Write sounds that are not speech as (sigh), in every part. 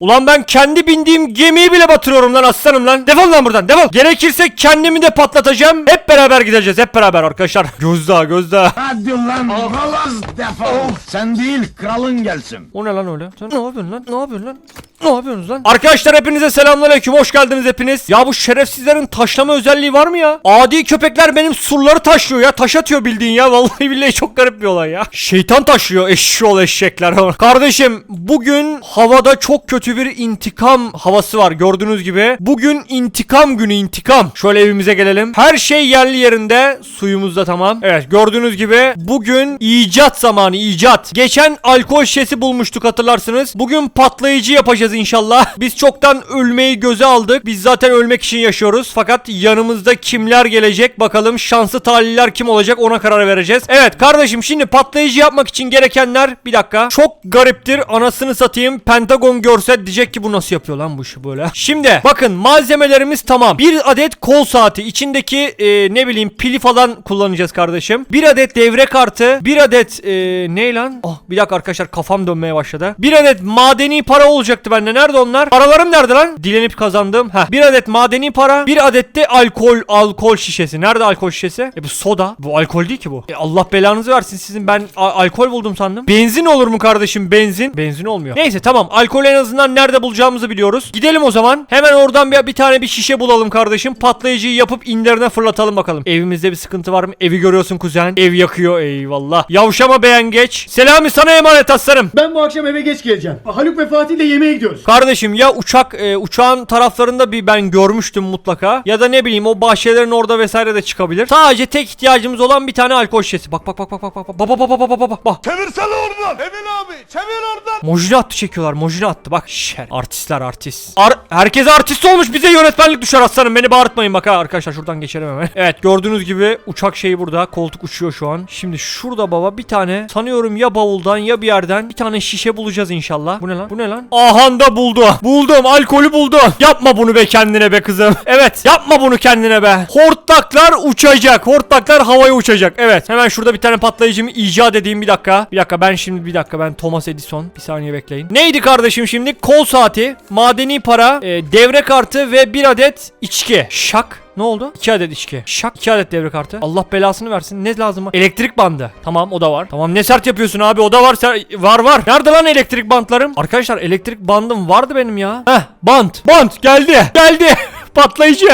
Ulan ben kendi bindiğim gemiyi bile batırıyorum lan aslanım lan. Defol lan buradan defol. Gerekirse kendimi de patlatacağım. Hep beraber gideceğiz hep beraber arkadaşlar. (laughs) Gözdağı gözdağı. Hadi lan galaz defol. Sen değil kralın gelsin. O ne lan öyle? Sen ne yapıyorsun lan? Ne yapıyorsun lan? Ne yapıyorsunuz lan? Arkadaşlar hepinize selamünaleyküm. Hoş geldiniz hepiniz. Ya bu şerefsizlerin taşlama özelliği var mı ya? Adi köpekler benim surları taşlıyor ya. Taş atıyor bildiğin ya. (laughs) Vallahi billahi çok garip bir olay ya. Şeytan taşlıyor. Eşşoğlu eşekler. Kardeşim bugün havada çok kötü bir intikam havası var. Gördüğünüz gibi. Bugün intikam günü intikam. Şöyle evimize gelelim. Her şey yerli yerinde. Suyumuz da tamam. Evet gördüğünüz gibi bugün icat zamanı icat. Geçen alkol şişesi bulmuştuk hatırlarsınız. Bugün patlayıcı yapacağız inşallah. (laughs) Biz çoktan ölmeyi göze aldık. Biz zaten ölmek için yaşıyoruz. Fakat yanımızda kimler gelecek bakalım şanslı talihler kim olacak ona karar vereceğiz. Evet kardeşim şimdi patlayıcı yapmak için gerekenler bir dakika. Çok gariptir anasını satayım. Pentagon görse diyecek ki bu nasıl yapıyor lan bu işi böyle. (laughs) Şimdi bakın malzemelerimiz tamam. Bir adet kol saati içindeki e, ne bileyim pili falan kullanacağız kardeşim. Bir adet devre kartı. Bir adet e, ne lan? Oh bir dakika arkadaşlar kafam dönmeye başladı. Bir adet madeni para olacaktı bende. Nerede onlar? Paralarım nerede lan? Dilenip kazandım. Heh. Bir adet madeni para. Bir adet de alkol alkol şişesi. Nerede alkol şişesi? E bu soda. Bu alkol değil ki bu. E Allah belanızı versin sizin. Ben alkol buldum sandım. Benzin olur mu kardeşim? Benzin. Benzin olmuyor. Neyse tamam. Alkol en azından nerede bulacağımızı biliyoruz. Gidelim o zaman. Hemen oradan bir, bir tane bir şişe bulalım kardeşim. Patlayıcıyı yapıp inlerine fırlatalım bakalım. Evimizde bir sıkıntı var mı? Evi görüyorsun kuzen. Ev yakıyor. Eyvallah. Yavşama beğen geç. Selami sana emanet aslanım. Ben bu akşam eve geç geleceğim. Haluk ve Fatih ile yemeğe gidiyoruz. Kardeşim ya uçak e, uçağın taraflarında bir ben görmüştüm mutlaka ya da ne bileyim o bahçelerin orada vesaire de çıkabilir. Sadece tek ihtiyacımız olan bir tane alkol şişesi. Bak bak bak bak bak bak bak bak bak bak bak bak bak. Çevirsene oradan. Emin abi çevir oradan. Mojine attı çekiyorlar. Mojine attı. Bak şer. Artistler artist. Ar herkes artist olmuş. Bize yönetmenlik düşer aslanım. Beni bağırtmayın bak ha. Arkadaşlar şuradan geçelim hemen. Evet gördüğünüz gibi uçak şeyi burada. Koltuk uçuyor şu an. Şimdi şurada baba bir tane sanıyorum ya bavuldan ya bir yerden bir tane şişe bulacağız inşallah. Bu ne lan? Bu ne lan? Ahan da buldu. Buldum. Alkolü buldum. Yapma bunu be kendine be kızım. Evet. Yapma bunu kendine be. Hortlaklar uçacak. Hortlaklar havaya uçacak. Evet. Hemen şurada bir tane patlayıcımı icat edeyim bir dakika. Bir dakika ben şimdi bir dakika ben Thomas Edison. Bir saniye bekleyin. Neydi kardeşim şimdi? Kol saati, madeni para, e, devre kartı ve bir adet içki. Şak. Ne oldu? 2 adet içki. Şak 2 adet devre kartı. Allah belasını versin. Ne lazım? Elektrik bandı. Tamam o da var. Tamam ne sert yapıyorsun abi o da var. Ser- var var. Nerede lan elektrik bantlarım? Arkadaşlar elektrik bandım vardı benim ya. Heh bant. Bant geldi. Geldi. (laughs) Patlayıcı.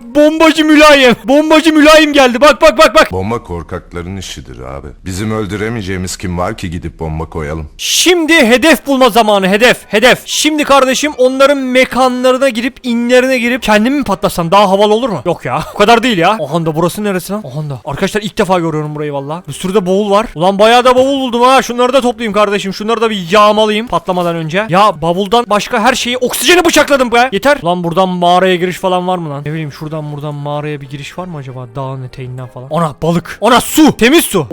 Bombacı mülayim. Bombacı mülayim geldi. Bak bak bak bak. Bomba korkakların işidir abi. Bizim öldüremeyeceğimiz kim var ki gidip bomba koyalım. Şimdi hedef bulma zamanı hedef hedef. Şimdi kardeşim onların mekanlarına girip inlerine girip kendimi mi patlasam daha havalı olur mu? Yok ya o kadar değil ya. Ohan da burası neresi lan? Ohan da. Arkadaşlar ilk defa görüyorum burayı valla. Bir sürü de bavul var. Ulan bayağı da bavul buldum ha. Şunları da toplayayım kardeşim. Şunları da bir yağmalayayım patlamadan önce. Ya bavuldan başka her şeyi oksijeni bıçakladım be. Yeter. Ulan buradan mağaraya giriş falan var mı lan? Ne bileyim şuradan buradan mağaraya bir giriş var mı acaba? Dağın eteğinden falan. Ona balık. Ona su. Temiz su.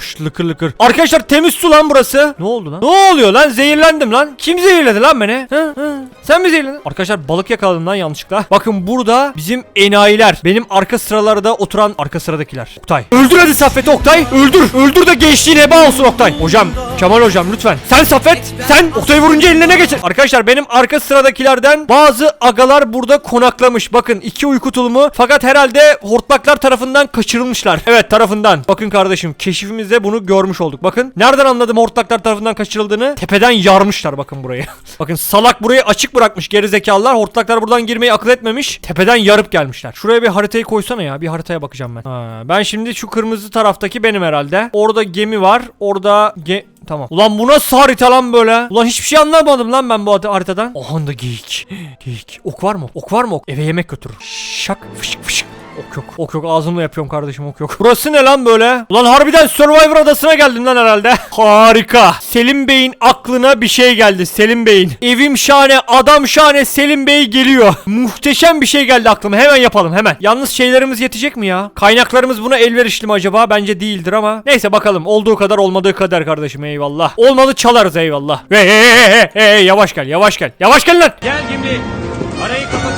Şu lıkır lıkır. Arkadaşlar temiz su lan burası. Ne oldu lan? Ne oluyor lan? Zehirlendim lan. Kim zehirledi lan beni? Hı, hı. Sen mi zehirledin? Arkadaşlar balık yakaladım lan yanlışlıkla. Bakın burada bizim enayiler. Benim arka sıralarda oturan arka sıradakiler. Oktay. Öldür hadi Saffet'i Oktay. Öldür. Öldür de gençliğin heba olsun Oktay. Hocam. Kemal hocam lütfen. Sen Saffet. Sen Oktay'ı vurunca eline ne geçer? Arkadaşlar benim arka sıradakilerden bazı agalar burada konaklamış. Bakın iki uyku tulumu. Fakat herhalde hortlaklar tarafından kaçırılmışlar. Evet tarafından. Bakın kardeşim keşifimizde bunu görmüş olduk. Bakın. Nereden anladım hortlaklar tarafından kaçırıldığını? Tepeden yarmışlar bakın burayı. (laughs) bakın salak burayı açık bırakmış gerizekalılar. Hortlaklar buradan girmeyi akıl etmemiş. Tepeden yarıp gelmişler. Şuraya bir haritayı koysana ya. Bir haritaya bakacağım ben. Ha, ben şimdi şu kırmızı taraftaki benim herhalde. Orada gemi var. Orada ge Tamam. Ulan bu nasıl harita lan böyle? Ulan hiçbir şey anlamadım lan ben bu harita- haritadan. Oha da geyik. Geyik. (gasps) Ok var mı? Ok var mı? Ok. Eve yemek götürür. Şak. Fışık fışık. Ok yok. Ok yok. Ağzımla yapıyorum kardeşim ok yok. Burası ne lan böyle? Ulan harbiden Survivor adasına geldim lan herhalde. (laughs) Harika. Selim Bey'in aklına bir şey geldi. Selim Bey'in. Evim şahane, adam şahane Selim Bey geliyor. (laughs) Muhteşem bir şey geldi aklıma. Hemen yapalım hemen. Yalnız şeylerimiz yetecek mi ya? Kaynaklarımız buna elverişli mi acaba? Bence değildir ama. Neyse bakalım. Olduğu kadar olmadığı kadar kardeşim eyvallah. Olmadı çalarız eyvallah. Hey hey hey hey hey yavaş gel yavaş gel. Yavaş gel lan. Gel Gimli. Arayı kapatıyorum.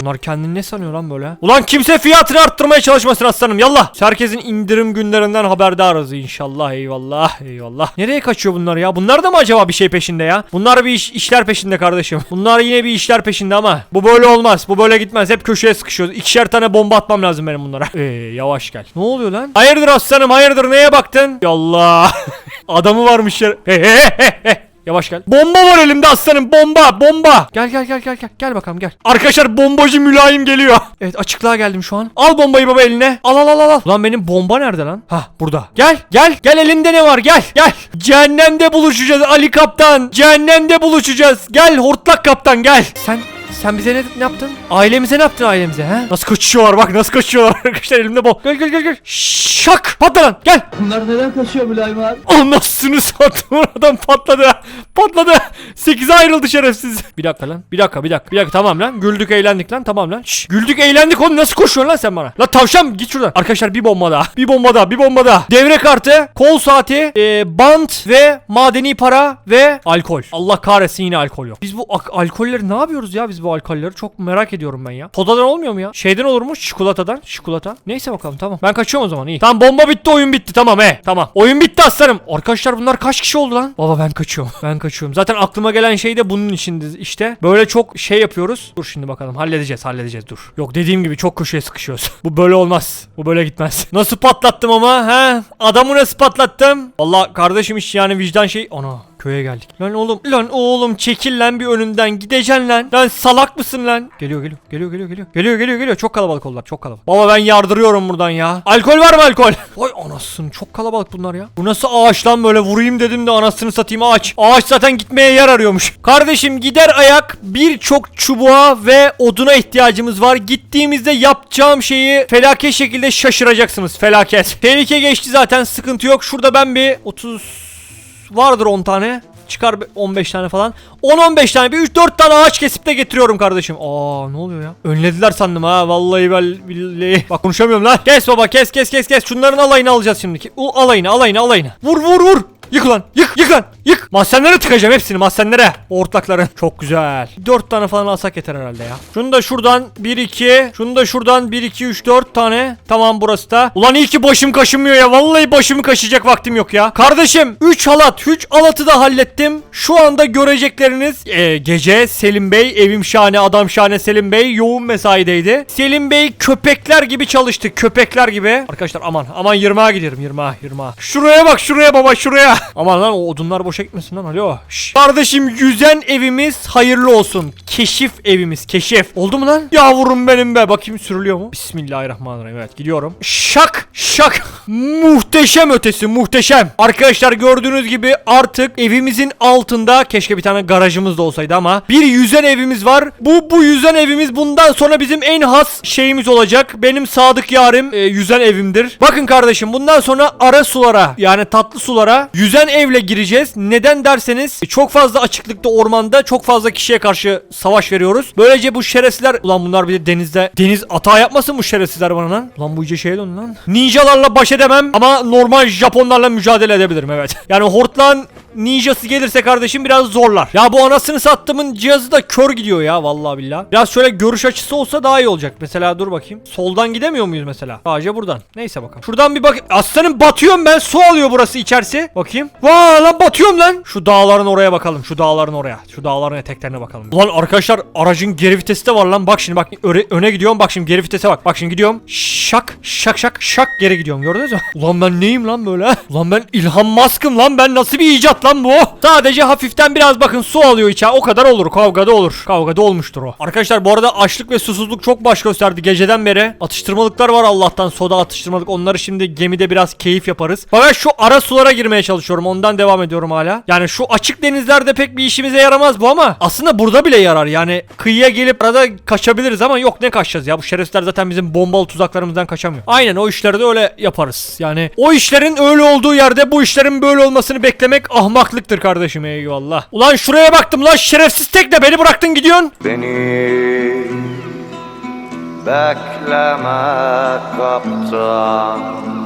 Bunlar kendini ne sanıyor lan böyle? Ulan kimse fiyatını arttırmaya çalışmasın aslanım yallah. Herkesin indirim günlerinden haberdarız inşallah eyvallah eyvallah. Nereye kaçıyor bunlar ya? Bunlar da mı acaba bir şey peşinde ya? Bunlar bir iş, işler peşinde kardeşim. Bunlar yine bir işler peşinde ama bu böyle olmaz. Bu böyle gitmez. Hep köşeye sıkışıyoruz. İkişer tane bomba atmam lazım benim bunlara. Ee, yavaş gel. Ne oluyor lan? Hayırdır aslanım hayırdır neye baktın? Yallah. (laughs) Adamı varmış ya. He he he he. Yavaş gel. Bomba var elimde aslanım bomba bomba. Gel gel gel gel gel. Gel bakalım gel. Arkadaşlar bombacı mülayim geliyor. Evet açıklığa geldim şu an. Al bombayı baba eline. Al al al al. Ulan benim bomba nerede lan? Ha burada. Gel gel. Gel elimde ne var gel gel. Cehennemde buluşacağız Ali kaptan. Cehennemde buluşacağız. Gel hortlak kaptan gel. Sen sen bize ne, ne yaptın? Ailemize ne yaptın ailemize ha? Nasıl kaçışıyorlar bak nasıl kaçışıyorlar (laughs) arkadaşlar elimde bom. Gel gel gel gel. Şak patla lan gel. Bunlar neden kaçıyor Mülayim abi? Anasını sattım (laughs) adam patladı. Patladı. 8'e ayrıldı şerefsiz. Bir dakika lan. Bir dakika bir dakika. Bir dakika tamam lan. Güldük eğlendik lan tamam lan. Şş, güldük eğlendik oğlum nasıl koşuyorsun lan sen bana? La tavşan git şuradan. Arkadaşlar bir bomba daha. Bir bomba daha. Bir bomba daha. Devre kartı, kol saati, e, bant ve madeni para ve alkol. Allah kahretsin yine alkol yok. Biz bu alkolleri ne yapıyoruz ya biz bu alkolleri? Çok merak ediyorum ben ya. Sodadan olmuyor mu ya? Şeyden olur mu? Çikolatadan. Çikolata. Neyse bakalım tamam. Ben kaçıyorum o zaman iyi. Tamam bomba bitti oyun bitti tamam he. Tamam. Oyun bitti aslanım. Arkadaşlar bunlar kaç kişi oldu lan? Baba ben kaçıyorum. Ben kaçıyorum. Zaten aklıma gelen şey de bunun içindi işte. Böyle çok şey yapıyoruz. Dur şimdi bakalım. Halledeceğiz halledeceğiz dur. Yok dediğim gibi çok köşeye sıkışıyoruz. (laughs) Bu böyle olmaz. Bu böyle gitmez. (laughs) Nasıl patlattım ama he? Adamı nasıl patlattım? Valla kardeşim iş yani vicdan şey. Ana köye geldik. Lan oğlum lan oğlum çekil lan bir önümden gideceksin lan. Lan salak mısın lan? Geliyor geliyor geliyor geliyor geliyor. Geliyor geliyor geliyor. Çok kalabalık oldular çok kalabalık. Baba ben yardırıyorum buradan ya. Alkol var mı alkol? (laughs) Vay anasını çok kalabalık bunlar ya. Bu nasıl ağaç lan böyle vurayım dedim de anasını satayım ağaç. Ağaç zaten gitmeye yer arıyormuş. Kardeşim gider ayak birçok çubuğa ve oduna ihtiyacımız var. Gittiğimizde yapacağım şeyi felaket şekilde şaşıracaksınız. Felaket. Tehlike geçti zaten sıkıntı yok. Şurada ben bir 30 vardır 10 tane. Çıkar bir 15 tane falan. 10-15 tane bir 3-4 tane ağaç kesip de getiriyorum kardeşim. Aa ne oluyor ya? Önlediler sandım ha. Vallahi bel- billahi. Bak konuşamıyorum lan. Kes baba kes kes kes kes. Şunların alayını alacağız şimdi. U alayını alayını alayını. Vur vur vur. Yık lan yık yık lan yık. Mahzenlere tıkacağım hepsini mahzenlere. Ortakları Çok güzel. 4 tane falan alsak yeter herhalde ya. Şunu da şuradan 1 2 Şunu da şuradan 1 2 3 4 tane. Tamam burası da. Ulan iyi ki başım kaşınmıyor ya. Vallahi başımı kaşıyacak vaktim yok ya. Kardeşim 3 halat 3 halatı da hallettim. Şu anda görecekleriniz e, Gece Selim Bey Evim şahane adam şahane Selim Bey Yoğun mesaideydi. Selim Bey köpekler gibi çalıştı Köpekler gibi. Arkadaşlar aman aman 20'a gidiyorum 20'a 20'a Şuraya bak şuraya baba şuraya Aman lan o odunlar boşa gitmesin lan alo. Şşş. Kardeşim yüzen evimiz hayırlı olsun. Keşif evimiz keşif. Oldu mu lan? Yavrum benim be. Bakayım sürülüyor mu? Bismillahirrahmanirrahim. Evet gidiyorum. Şak şak. Muhteşem ötesi muhteşem. Arkadaşlar gördüğünüz gibi artık evimizin altında keşke bir tane garajımız da olsaydı ama bir yüzen evimiz var. Bu bu yüzen evimiz bundan sonra bizim en has şeyimiz olacak. Benim sadık yarim e, yüzen evimdir. Bakın kardeşim bundan sonra ara sulara yani tatlı sulara yüzen evle gireceğiz. Neden derseniz e, çok fazla açıklıkta ormanda çok fazla kişiye karşı savaş veriyoruz. Böylece bu şerefsizler ulan bunlar bir de denizde deniz hata yapmasın bu şerefsizler bana lan. Ulan bu iyice şeye döndü lan. Ninjalarla baş edemem ama normal Japonlarla mücadele edebilirim evet. (laughs) Yani hortlan ninjası gelirse kardeşim biraz zorlar. Ya bu anasını sattımın cihazı da kör gidiyor ya vallahi billahi. Biraz şöyle görüş açısı olsa daha iyi olacak. Mesela dur bakayım. Soldan gidemiyor muyuz mesela? Sadece buradan. Neyse bakalım. Şuradan bir bak. Aslanım batıyorum ben. Su alıyor burası içerisi. Bakayım. Vaa lan batıyorum lan. Şu dağların oraya bakalım. Şu dağların oraya. Şu dağların eteklerine bakalım. Ulan arkadaşlar aracın geri vitesi de var lan. Bak şimdi bak öne, öne gidiyorum. Bak şimdi geri vitese bak. Bak şimdi gidiyorum. Şak şak şak şak geri gidiyorum. Gördünüz mü? Ulan ben neyim lan böyle? Ulan ben Ilhan Musk'ım lan. Ben nasıl bir icat lan bu? Sadece hafiften biraz bakın su alıyor içe. O kadar olur. Kavgada olur. Kavgada olmuştur o. Arkadaşlar bu arada açlık ve susuzluk çok baş gösterdi geceden beri. Atıştırmalıklar var Allah'tan. Soda atıştırmalık. Onları şimdi gemide biraz keyif yaparız. Fakat şu ara sulara girmeye çalışıyorum. Ondan devam ediyorum hala. Yani şu açık denizlerde pek bir işimize yaramaz bu ama aslında burada bile yarar. Yani kıyıya gelip arada kaçabiliriz ama yok ne kaçacağız ya. Bu şerefsizler zaten bizim bombalı tuzaklarımızdan kaçamıyor. Aynen o işleri de öyle yaparız. Yani o işlerin öyle olduğu yerde bu işlerin böyle olmasını beklemek ahmaklıktır kardeşim eyvallah. Ulan şuraya baktım lan şerefsiz tekne beni bıraktın gidiyorsun. Beni bekleme kaptan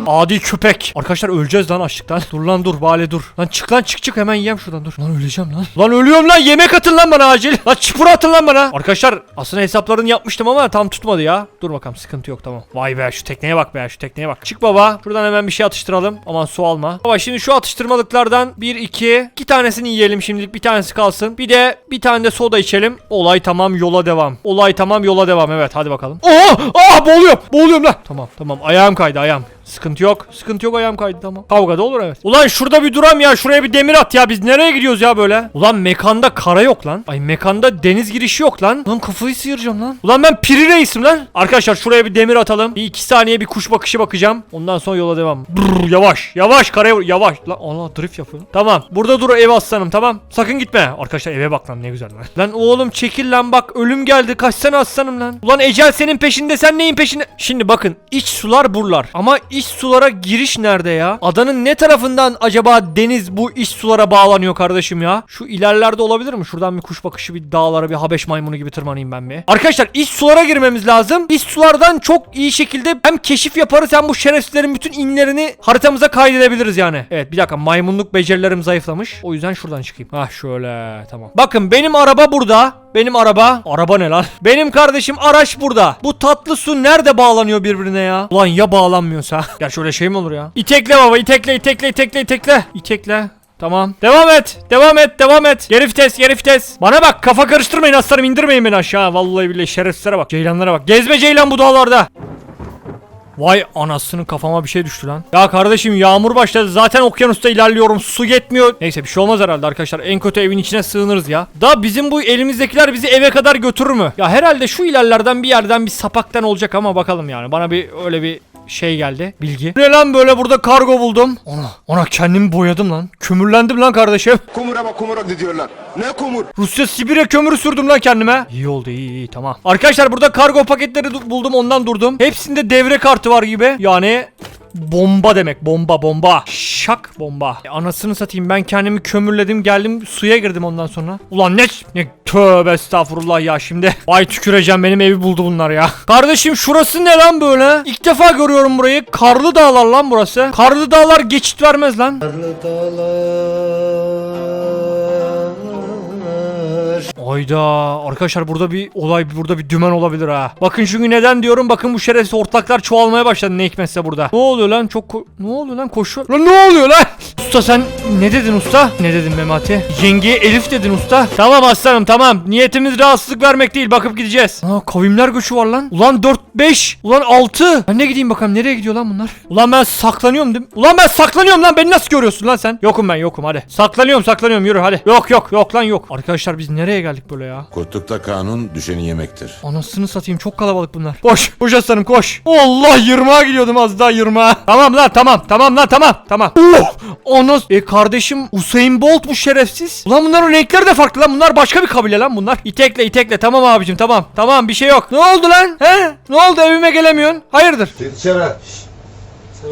Adi köpek. Arkadaşlar öleceğiz lan açlıktan. Dur lan dur bale dur. Lan çık lan çık çık hemen yiyem şuradan dur. Lan öleceğim lan. Lan ölüyorum lan yemek atın lan bana acil. Lan çipur atın lan bana. Arkadaşlar aslında hesaplarını yapmıştım ama tam tutmadı ya. Dur bakalım sıkıntı yok tamam. Vay be şu tekneye bak be şu tekneye bak. Çık baba. Şuradan hemen bir şey atıştıralım. Aman su alma. Baba şimdi şu atıştırmalıklardan 1 2 iki tanesini yiyelim şimdilik bir tanesi kalsın. Bir de bir tane de soda içelim. Olay tamam yola devam. Olay tamam yola devam evet hadi bakalım. Oha! Aa boğuluyorum. Boğuluyorum lan. Tamam tamam ayağım kaydı ayağım. Sıkıntı yok. Sıkıntı yok ayağım kaydı tamam. Kavga da olur evet. Ulan şurada bir duram ya. Şuraya bir demir at ya. Biz nereye gidiyoruz ya böyle? Ulan mekanda kara yok lan. Ay mekanda deniz girişi yok lan. Lan kafayı sıyıracağım lan. Ulan ben piri reisim lan. Arkadaşlar şuraya bir demir atalım. Bir iki saniye bir kuş bakışı bakacağım. Ondan sonra yola devam. Brrr, yavaş. Yavaş karaya. Yavaş. Lan Allah drift yapıyor. Tamam. Burada dur ev aslanım tamam. Sakın gitme. Arkadaşlar eve bak lan ne güzel lan. Lan oğlum çekil lan bak. Ölüm geldi. Kaçsana aslanım lan. Ulan ecel senin peşinde. Sen neyin peşinde? Şimdi bakın. iç sular buralar. Ama iç sulara giriş nerede ya? Adanın ne tarafından acaba deniz bu iç sulara bağlanıyor kardeşim ya? Şu ilerlerde olabilir mi? Şuradan bir kuş bakışı bir dağlara bir Habeş maymunu gibi tırmanayım ben bir. Arkadaşlar iç sulara girmemiz lazım. İç sulardan çok iyi şekilde hem keşif yaparız hem bu şerefsizlerin bütün inlerini haritamıza kaydedebiliriz yani. Evet bir dakika maymunluk becerilerim zayıflamış. O yüzden şuradan çıkayım. Hah şöyle tamam. Bakın benim araba burada. Benim araba. Araba ne lan? Benim kardeşim araç burada. Bu tatlı su nerede bağlanıyor birbirine ya? Ulan ya bağlanmıyorsa? Gerçi öyle şey mi olur ya? İtekle baba itekle itekle itekle itekle. İtekle. Tamam. Devam et. Devam et. Devam et. Geri vites. Geri vites. Bana bak. Kafa karıştırmayın aslanım. indirmeyin beni aşağı. Vallahi billahi şerefsizlere bak. Ceylanlara bak. Gezme ceylan bu dağlarda. Vay anasının kafama bir şey düştü lan. Ya kardeşim yağmur başladı. Zaten okyanusta ilerliyorum. Su yetmiyor. Neyse bir şey olmaz herhalde arkadaşlar. En kötü evin içine sığınırız ya. Da bizim bu elimizdekiler bizi eve kadar götürür mü? Ya herhalde şu ilerlerden bir yerden bir sapaktan olacak ama bakalım yani. Bana bir öyle bir şey geldi bilgi. Ne lan böyle burada kargo buldum. Ona, ona kendimi boyadım lan. Kömürlendim lan kardeşim. (laughs) Kumura bak kumura diyorlar. Ne kumur? Rusya Sibirya kömürü sürdüm lan kendime. İyi oldu iyi iyi tamam. Arkadaşlar burada kargo paketleri du- buldum ondan durdum. Hepsinde devre kartı var gibi. Yani bomba demek bomba bomba. Şak bomba. E, anasını satayım ben kendimi kömürledim geldim suya girdim ondan sonra. Ulan ne ne tövbe estağfurullah ya şimdi. Vay tüküreceğim benim evi buldu bunlar ya. (laughs) Kardeşim şurası ne lan böyle? İlk defa görüyorum burayı. Karlı dağlar lan burası. Karlı dağlar geçit vermez lan. Ayda arkadaşlar burada bir olay burada bir dümen olabilir ha. Bakın çünkü neden diyorum bakın bu şerefsiz ortaklar çoğalmaya başladı ne hikmetse burada. Ne oluyor lan çok ne oluyor lan koşuyor. Lan ne oluyor lan? Usta sen ne dedin usta? Ne dedin Memati? Yengeye Elif dedin usta. Tamam aslanım tamam. Niyetimiz rahatsızlık vermek değil bakıp gideceğiz. Aa kavimler göçü var lan. Ulan 4 5 ulan 6. Ben ne gideyim bakalım nereye gidiyor lan bunlar? Ulan ben saklanıyorum değil mi? Ulan ben saklanıyorum lan beni nasıl görüyorsun lan sen? Yokum ben yokum hadi. Saklanıyorum saklanıyorum yürü hadi. Yok yok yok lan yok. Arkadaşlar biz nereye geldik böyle ya? Kurtlukta kanun düşeni yemektir. Anasını satayım çok kalabalık bunlar. Koş koş aslanım koş. Allah yırmağa gidiyordum az daha yırmağa. Tamam lan tamam tamam lan tamam tamam. Oh! Anas e kardeşim Usain Bolt bu şerefsiz. Ulan bunların renkleri de farklı lan bunlar başka bir kabile lan bunlar. İtekle itekle tamam abicim tamam tamam bir şey yok. Ne oldu lan? He? Ne oldu evime gelemiyorsun? Hayırdır? Dışarı.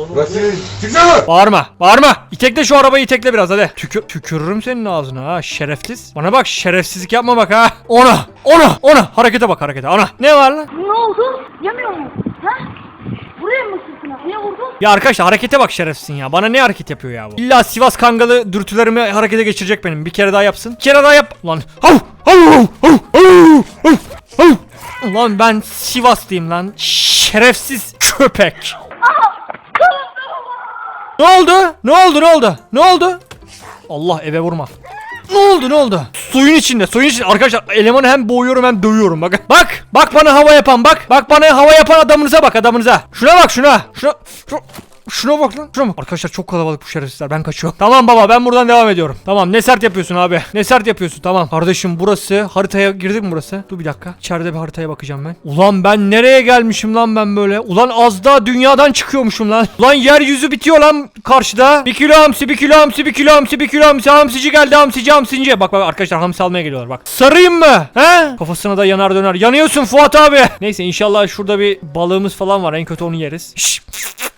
Burası çıksana. Bağırma bağırma. İtekle şu arabayı itekle biraz hadi. Tükür, tükürürüm senin ağzına ha şerefsiz. Bana bak şerefsizlik yapma bak ha. Ona ona ona harekete bak harekete ona. Ne var lan? Ne oldu? Yemiyor mu? Ha? Buraya mı sırtına? Niye vurdun? Ya arkadaşlar harekete bak şerefsin ya. Bana ne hareket yapıyor ya bu? İlla Sivas Kangalı dürtülerimi harekete geçirecek benim. Bir kere daha yapsın. Bir kere daha yap. Lan. Hav! Hav! Hav! Hav! Hav! Hav! Hav! Ulan ben Sivaslıyım lan. Şerefsiz köpek. Ne oldu? Ne oldu? Ne oldu? Ne oldu? Allah eve vurma. Ne oldu ne oldu? Suyun içinde suyun içinde arkadaşlar elemanı hem boğuyorum hem dövüyorum bakın. Bak bak bana hava yapan bak. Bak bana hava yapan adamınıza bak adamınıza. Şuna bak şuna. Şuna. Şuna. Şuna bak lan. Şuna bak. Arkadaşlar çok kalabalık bu şerefsizler. Ben kaçıyorum. Tamam baba ben buradan devam ediyorum. Tamam ne sert yapıyorsun abi. Ne sert yapıyorsun tamam. Kardeşim burası haritaya girdik mi burası? Dur bir dakika. İçeride bir haritaya bakacağım ben. Ulan ben nereye gelmişim lan ben böyle? Ulan az daha dünyadan çıkıyormuşum lan. Ulan yeryüzü bitiyor lan karşıda. Bir kilo hamsi, bir kilo hamsi, bir kilo hamsi, bir kilo hamsi. Hamsici geldi hamsici hamsici. Bak bak arkadaşlar hamsi almaya geliyorlar bak. Sarayım mı? He? Kafasına da yanar döner. Yanıyorsun Fuat abi. Neyse inşallah şurada bir balığımız falan var. En kötü onu yeriz. Şşş.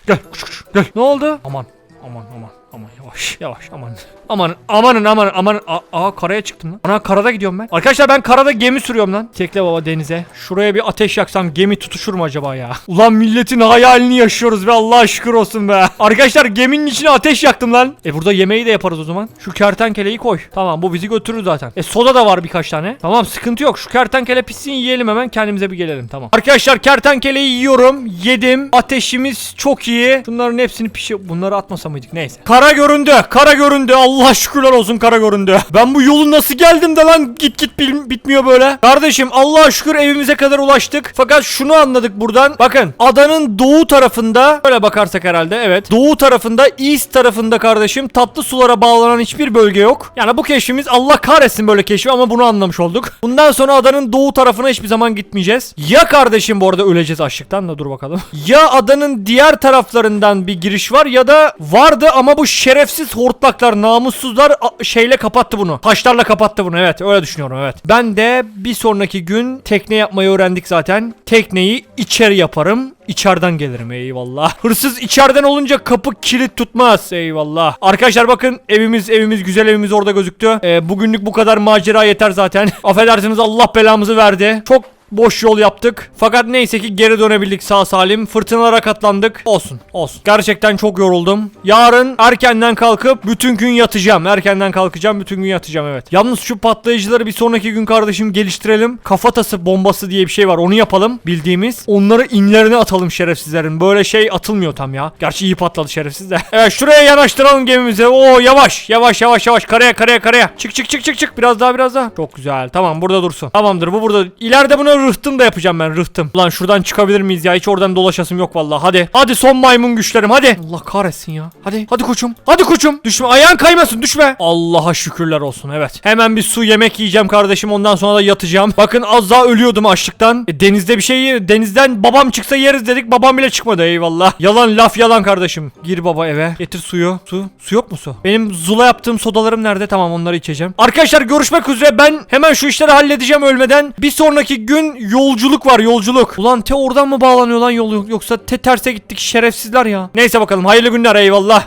Gel. kuş, kuş, Gel. Ne oldu? Aman. Aman aman. Aman yavaş yavaş aman. Aman amanın amanın amanın. Aa, aa, karaya çıktım lan. Ana karada gidiyorum ben. Arkadaşlar ben karada gemi sürüyorum lan. Tekle baba denize. Şuraya bir ateş yaksam gemi tutuşur mu acaba ya? Ulan milletin hayalini yaşıyoruz be Allah şükür olsun be. Arkadaşlar geminin içine ateş yaktım lan. E burada yemeği de yaparız o zaman. Şu kertenkeleyi koy. Tamam bu bizi götürür zaten. E soda da var birkaç tane. Tamam sıkıntı yok. Şu kertenkele pissin yiyelim hemen kendimize bir gelelim tamam. Arkadaşlar kertenkeleyi yiyorum. Yedim. Ateşimiz çok iyi. Şunların hepsini pişir. Bunları atmasa mıydık? Neyse. Kara göründü. Kara göründü. Allah şükürler olsun kara göründü. Ben bu yolu nasıl geldim de lan git git bitmiyor böyle. Kardeşim Allah'a şükür evimize kadar ulaştık. Fakat şunu anladık buradan. Bakın adanın doğu tarafında böyle bakarsak herhalde evet. Doğu tarafında east tarafında kardeşim tatlı sulara bağlanan hiçbir bölge yok. Yani bu keşfimiz Allah kahretsin böyle keşfi ama bunu anlamış olduk. Bundan sonra adanın doğu tarafına hiçbir zaman gitmeyeceğiz. Ya kardeşim bu arada öleceğiz açlıktan da dur bakalım. Ya adanın diğer taraflarından bir giriş var ya da vardı ama bu şerefsiz hortlaklar namussuzlar şeyle kapattı bunu. Taşlarla kapattı bunu evet öyle düşünüyorum evet. Ben de bir sonraki gün tekne yapmayı öğrendik zaten. Tekneyi içeri yaparım. İçeriden gelirim eyvallah. (laughs) Hırsız içeriden olunca kapı kilit tutmaz eyvallah. Arkadaşlar bakın evimiz evimiz güzel evimiz orada gözüktü. Ee, bugünlük bu kadar macera yeter zaten. (laughs) Affedersiniz Allah belamızı verdi. Çok boş yol yaptık. Fakat neyse ki geri dönebildik sağ salim. Fırtınalara katlandık. Olsun olsun. Gerçekten çok yoruldum. Yarın erkenden kalkıp bütün gün yatacağım. Erkenden kalkacağım bütün gün yatacağım evet. Yalnız şu patlayıcıları bir sonraki gün kardeşim geliştirelim. Kafatası bombası diye bir şey var onu yapalım bildiğimiz. Onları inlerine atalım şerefsizlerin. Böyle şey atılmıyor tam ya. Gerçi iyi patladı şerefsiz de. (laughs) Evet şuraya yanaştıralım gemimizi. Oo yavaş yavaş yavaş yavaş karaya karaya karaya. Çık çık çık çık çık. Biraz daha biraz daha. Çok güzel. Tamam burada dursun. Tamamdır bu burada. İleride buna rıhtım da yapacağım ben rıhtım. Ulan şuradan çıkabilir miyiz ya? Hiç oradan dolaşasım yok vallahi. Hadi. Hadi son maymun güçlerim hadi. Allah kahretsin ya. Hadi. Hadi koçum. Hadi koçum. Düşme. Ayağın kaymasın düşme. Allah'a şükürler olsun evet. Hemen bir su yemek yiyeceğim kardeşim. Ondan sonra da yatacağım. Bakın az daha ölüyordum açlıktan. E, denizde bir şey Denizden babam çıksa yeriz dedik. Babam bile çıkmadı eyvallah. Yalan laf yalan kardeşim. Gir baba eve. Getir suyu. Su. Su yok mu su? Benim zula yaptığım sodalarım nerede? Tamam onları içeceğim. Arkadaşlar görüşmek üzere. Ben hemen şu işleri halledeceğim ölmeden. Bir sonraki gün yolculuk var yolculuk. Ulan te oradan mı bağlanıyor lan yol yoksa te terse gittik şerefsizler ya. Neyse bakalım hayırlı günler eyvallah.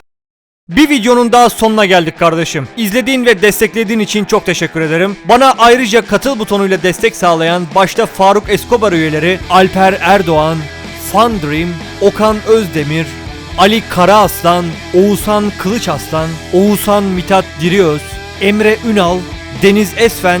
Bir videonun daha sonuna geldik kardeşim. İzlediğin ve desteklediğin için çok teşekkür ederim. Bana ayrıca katıl butonuyla destek sağlayan başta Faruk Escobar üyeleri Alper Erdoğan, Fun Dream, Okan Özdemir, Ali Karaaslan, Oğuzhan Kılıçaslan, Oğuzhan Mithat Diriöz, Emre Ünal, Deniz Esfen